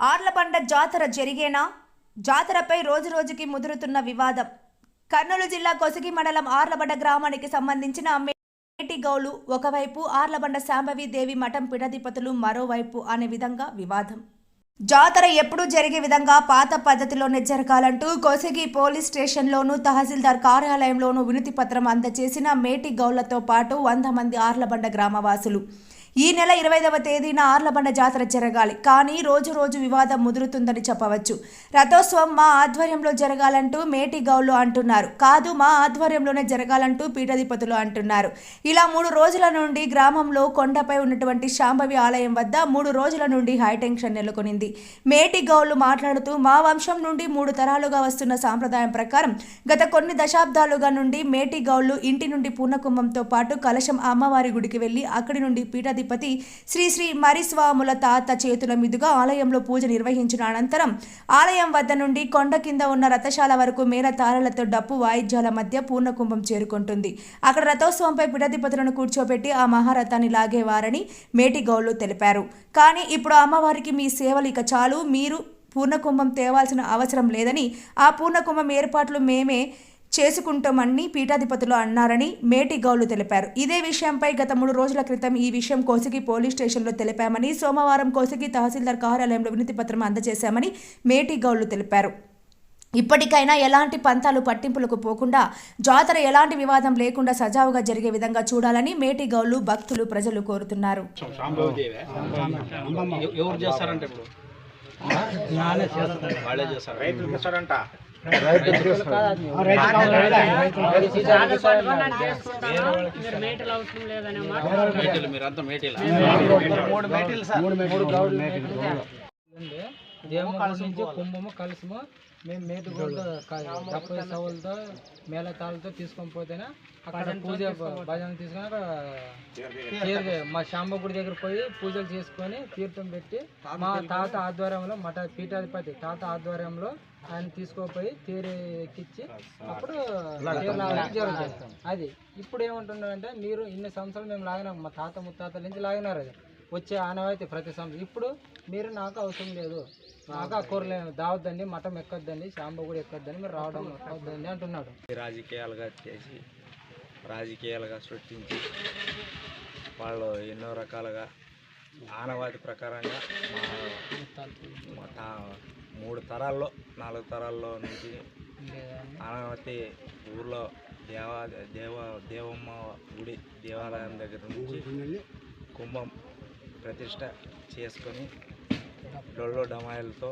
ఆర్లబండ జాతర జరిగేనా? జాతరపై రోజురోజుకి ముదురుతున్న వివాదం. కర్నూలు జిల్లా కొసగి మండలం ఆర్లబండ గ్రామానికి సంబంధించిన మేటి గౌలు ఒకవైపు ఆర్లబండ శాంభవి దేవి మఠం పిడధిపతులు మరోవైపు అనే విధంగా వివాదం. జాతర ఎప్పుడూ జరిగే విధంగా పాత పద్ధతిలోనే జరగాలంటూ కొసగి పోలీస్ స్టేషన్లోనూ తహసీల్దార్ కార్యాలయంలోనూ వినతి పత్రం అందజేసిన మేటి గౌళ్ళతో పాటు వంద మంది ఆర్లబండ గ్రామవాసులు. ఈ నెల ఇరవైదవ తేదీన ఆర్లబండ జాతర జరగాలి. కానీ రోజు రోజు వివాదం ముదురుతుందని చెప్పవచ్చు. రథోత్సవం మా ఆధ్వర్యంలో జరగాలంటూ మేటి గౌలు అంటున్నారు. కాదు మా ఆధ్వర్యంలోనే జరగాలంటూ పీఠాధిపతులు అంటున్నారు. ఇలా మూడు రోజుల నుండి గ్రామంలో కొండపై ఉన్నటువంటి శాంభవి ఆలయం వద్ద మూడు రోజుల నుండి హైటెన్షన్ నెలకొనింది. మేటి గౌలు మాట్లాడుతూ మా వంశం నుండి మూడు తరాలుగా వస్తున్న సాంప్రదాయం ప్రకారం గత కొన్ని దశాబ్దాలుగా నుండి మేటి గౌళ్ళు ఇంటి నుండి పూర్ణకుంభంతో పాటు కలశం అమ్మవారి గుడికి వెళ్ళి అక్కడి నుండి పీఠాధిపతి శ్రీ శ్రీ మరిస్వాముల తాత చేతుల మీదుగా ఆలయంలో పూజ నిర్వహించిన అనంతరం ఆలయం వద్ద నుండి కొండ కింద ఉన్న రథశాల వరకు మేళ తారలతో డప్పు వాయిద్యాల మధ్య పూర్ణకుంభం చేరుకుంటుంది. అక్కడ రథోత్సవంపై పీఠాధిపతులను కూర్చోబెట్టి ఆ మహారథాన్ని లాగేవారని మేటి గౌళ్ళు తెలిపారు. కానీ ఇప్పుడు అమ్మవారికి మీ సేవలు ఇక చాలు. మీరు పూర్ణకుంభం తేవాల్సిన అవసరం లేదని ఆ పూర్ణకుంభం ఏర్పాట్లు మేమే చేసుకుంటామని పీఠాధిపతులు అన్నారని మేటి గౌలు తెలిపారు. ఇదే విషయంపై గత మూడు రోజుల క్రితం ఈ విషయం కోసిగి పోలీస్ స్టేషన్లో తెలిపామని సోమవారం కోసిగి తహసీల్దార్ కార్యాలయంలో వినతి పత్రం అందజేశామని మేటి గౌలు తెలిపారు. ఇప్పటికైనా ఎలాంటి పంతాలు పట్టింపులకు పోకుండా జాతర ఎలాంటి వివాదం లేకుండా సజావుగా జరిగే విధంగా చూడాలని మేటి గౌలు భక్తులు ప్రజలు కోరుతున్నారు. శాంభవదేవే ఎవ- ఎవరు చేస్తారంటే ఇప్పుడు? వాళ్ళే చేస్తారు? రైతులకు ఇస్తారంట మేటీలు మీరంతా మేటీలా మూడు మేటీలు సార్. ఉంది నుంచి కుంభము కలుసము. మేము మేటు డెబ్బై సవులతో మేళతాలతో తీసుకొని పోతేనే అక్కడ పూజ భజన తీసుకొని అక్కడ తీర్థ మా శాంబ గుడి దగ్గర పోయి పూజలు చేసుకొని తీర్థం పెట్టి మా తాత ఆధ్వర్యంలో మఠ పీఠాధిపతి తాత ఆధ్వర్యంలో ఆయన తీసుకుపోయి తేరు ఎక్కించి అప్పుడు జరుగుతుంది. అది ఇప్పుడు ఏమంటున్నారంటే మీరు ఇన్ని సంవత్సరాలు మేము లాగినాం. మా తాత ముత్తాతల నుంచి లాగినారు అది. వచ్చే ఆనవాయితీ ప్రతి సంవత్సరం. ఇప్పుడు మీరు నాకు అవసరం లేదు. నాకు ఆ కూరలే దావద్దండి మఠం ఎక్కొద్దండి శాంబ కూడా ఎక్కొద్దని మీరు రావడం అవద్దండి అంటున్నాడు. రాజకీయాలుగా చేసి రాజకీయాలుగా సృష్టించి వాళ్ళు ఎన్నో రకాలుగా ఆనవాతి ప్రకారంగా మా మూడు తరాల్లో నాలుగు తరాల్లో నుంచి ఆనవాతి ఊర్లో దేవా దేవ దేవమ్మ గుడి దేవాలయం దగ్గర నుంచి కుంభం ప్రతిష్ట చేసుకొని డొల్లో డమాయలతో